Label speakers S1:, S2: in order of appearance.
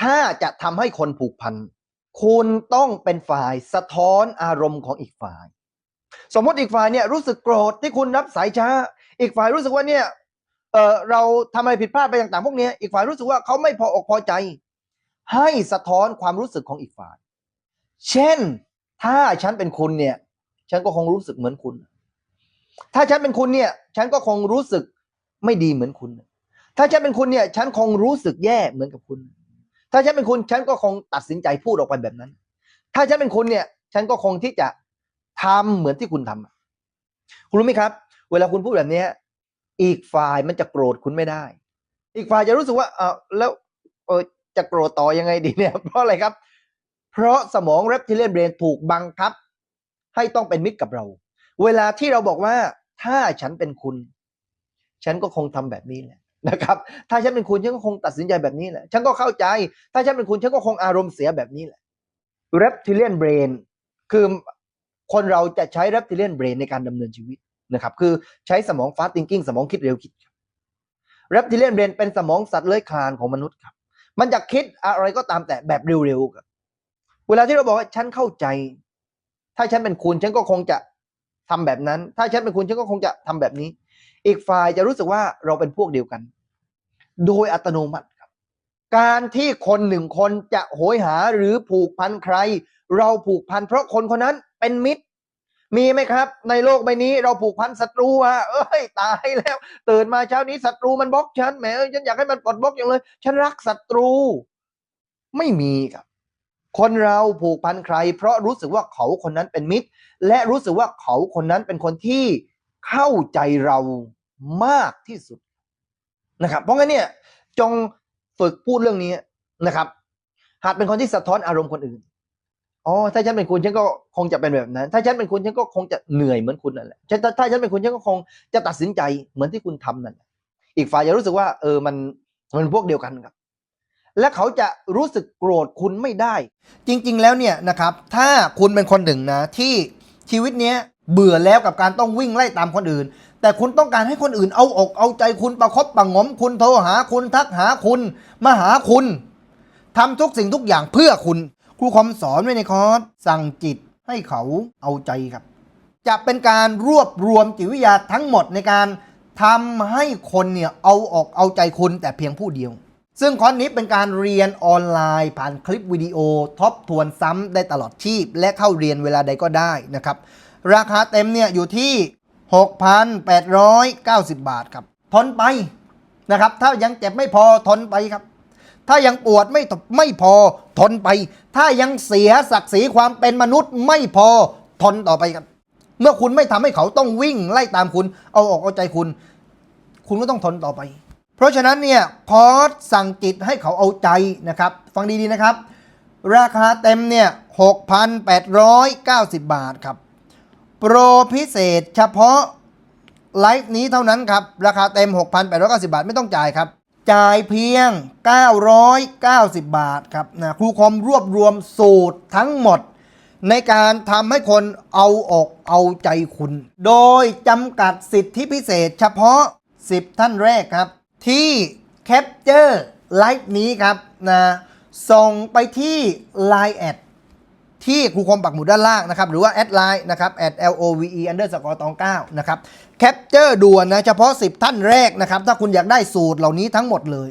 S1: ถ้าจะทำให้คนผูกพัน คุณต้องเป็นฝ่ายสะท้อนอารมณ์ของอีกฝ่าย สมมติอีกฝ่ายเนี่ยรู้สึกโกรธที่คุณรับสายช้า อีกฝ่ายรู้สึกว่าเนี่ยเออเราทำอะไรผิดพลาดไปต่างๆ พวกนี้อีกฝ่ายรู้สึกว่าเขาไม่พออกพอใจ ให้สะท้อนความรู้สึกของอีกฝ่าย เช่น ถ้าฉันเป็นคุณเนี่ย ฉันก็คงรู้สึกเหมือนคุณ ถ้าฉันเป็นคุณเนี่ย ฉันก็คงรู้สึกไม่ดีเหมือนคุณ ถ้าฉันเป็นคุณเนี่ย ฉันคงรู้สึกแย่เหมือนกับคุณ ถ้าฉันเป็นคุณฉันก็คงตัดสินใจพูดออกไปแบบนั้น ถ้าฉันเป็นคุณเนี่ย ฉันก็คงที่จะทำเหมือนที่คุณทำอะคุณรู้ไหมครับ เวลาคุณพูดแบบนี้อีกฝ่ายมันจะโกรธคุณไม่ได้ อีกฝ่ายจะรู้สึกว่าเออแล้วเออจะโกรธต่อยังไงดีเนี่ย เพราะอะไรครับ เพราะสมอง reptilian brain ถูกบังคับ ให้ต้องเป็นมิตรกับเรา เวลาที่เราบอกว่าถ้าฉันเป็นคุณ ฉันก็คงทำแบบนี้แหละ นะครับ ถ้าฉันเป็นคุณฉันก็คงตัดสินใจแบบนี้แหละ ฉันก็เข้าใจ ถ้าฉันเป็นคุณฉันก็คงอารมณ์เสียแบบนี้แหละ reptilian brain คือคนเราจะใช้ reptilian brain ในการดำเนินชีวิตนะครับ คือใช้สมอง fast thinking สมองคิดเร็วคิดครับ reptilian brain เป็นสมองสัตว์เลื้อยคลานของมนุษย์ครับ มันจะคิดอะไรก็ตามแต่แบบเร็วๆครับ เวลาที่เราบอกว่าฉันเข้าใจ ถ้าฉันเป็นคุณฉันก็คงจะทำแบบนั้น ถ้าฉันเป็นคุณฉันก็คงจะทำแบบนี้ อีกฝ่ายจะรู้สึกว่าเราเป็นพวกเดียวกัน โดยอัตโนมัติครับ การที่คนหนึ่งคนจะโหยหาหรือผูกพันใคร เราผูกพันเพราะคนคนนั้นเป็นมิตร มีไหมครับ ในโลกใบนี้เราผูกพันศัตรูอะเอ้ยตายแล้วตื่นมาเช้านี้ศัตรูมันบล็อกฉันแหมฉันอยากให้มันปลดบล็อกอย่างเลย ฉันรักศัตรู ไม่มีครับคนเราผูกพันใคร เพราะรู้สึกว่าเขาคนนั้นเป็นมิตร และรู้สึกว่าเขาคนนั้นเป็นคนที่ เข้าใจเรามากที่สุดนะครับ เพราะงั้นเนี่ยจงฝึกพูดเรื่องนี้นะครับ หากเป็นคนที่สะท้อนอารมณ์คนอื่นอ๋อถ้าฉันเป็นคุณฉันก็คงจะเป็นแบบนั้น ถ้าฉันเป็นคุณฉันก็คงจะเหนื่อยเหมือนคุณนั่นแหละถ้าถ้าฉันเป็นคุณฉันก็คงจะตัดสินใจเหมือนที่คุณทำนั่นแหละอีกฝ่ายจะรู้สึกว่า เออมันมันพวกเดียวกันครับ และเขาจะรู้สึกโกรธคุณไม่ได้ จริง ๆ แล้วเนี่ยนะครับ ถ้าคุณเป็นคนหนึ่งนะที่ชีวิตเนี้ย เบื่อแล้วกับการต้องวิ่งไล่ตามคนอื่น แต่คุณต้องการให้คนอื่นเอาอกเอาใจคุณประคบประงมคุณโทรหาคุณทักหาคุณมาหาคุณทำทุกสิ่งทุกอย่างเพื่อคุณ ครูคอมสอนไว้ในคอร์สสั่งจิตให้เขาเอาใจครับ จะเป็นการรวบรวมจิตวิทยาทั้งหมดในการทำให้คนเนี่ยเอาออกเอาใจคุณแต่เพียงผู้เดียว ซึ่งคอร์สนี้เป็นการเรียนออนไลน์ ผ่านคลิปวิดีโอทบทวนซ้ำได้ตลอดชีพ และเข้าเรียนเวลาใดก็ได้นะครับ ราคาเต็มเนี่ยอยู่ที่ 6,890 บาทครับ ทนไปนะครับ ถ้ายังเจ็บไม่พอทนไปครับ ถ้ายังปวดไม่ไม่พอทนไป ถ้ายังเสียศักดิ์ศรีความเป็นมนุษย์ไม่พอทนต่อไปครับ เมื่อคุณไม่ทำให้เขาต้องวิ่งไล่ตามคุณ เอาออกเอาใจคุณ คุณก็ต้องทนต่อไป เพราะฉะนั้นเนี่ยคอร์สสั่งจิตให้เขาเอาใจนะครับ ฟังดีๆนะครับ ราคาเต็มเนี่ย6,890 บาทครับ โปรพิเศษเฉพาะไลฟ์นี้เท่านั้นครับ ราคาเต็ม 6,890 บาทไม่ต้องจ่ายครับ จ่ายเพียง 990 บาทครับนะครูคอมรวบรวมสูตรทั้งหมด ในการทำให้คนเอาอกเอาใจคุณ โดยจำกัดสิทธิพิเศษเฉพาะ 10 ท่านแรกครับ ที่แคปเจอร์ไลฟ์นี้ครับนะส่งไปที่ Line แอด ที่ครูคมปักหมุดด้านล่างนะครับ หรือว่าแอดไลน์นะครับ at l o v e underscore ตอง9นะครับแคปเจอร์ด่วนนะเฉพาะ 10 ท่านแรกนะครับ ถ้าคุณอยากได้สูตรเหล่านี้ทั้งหมดเลย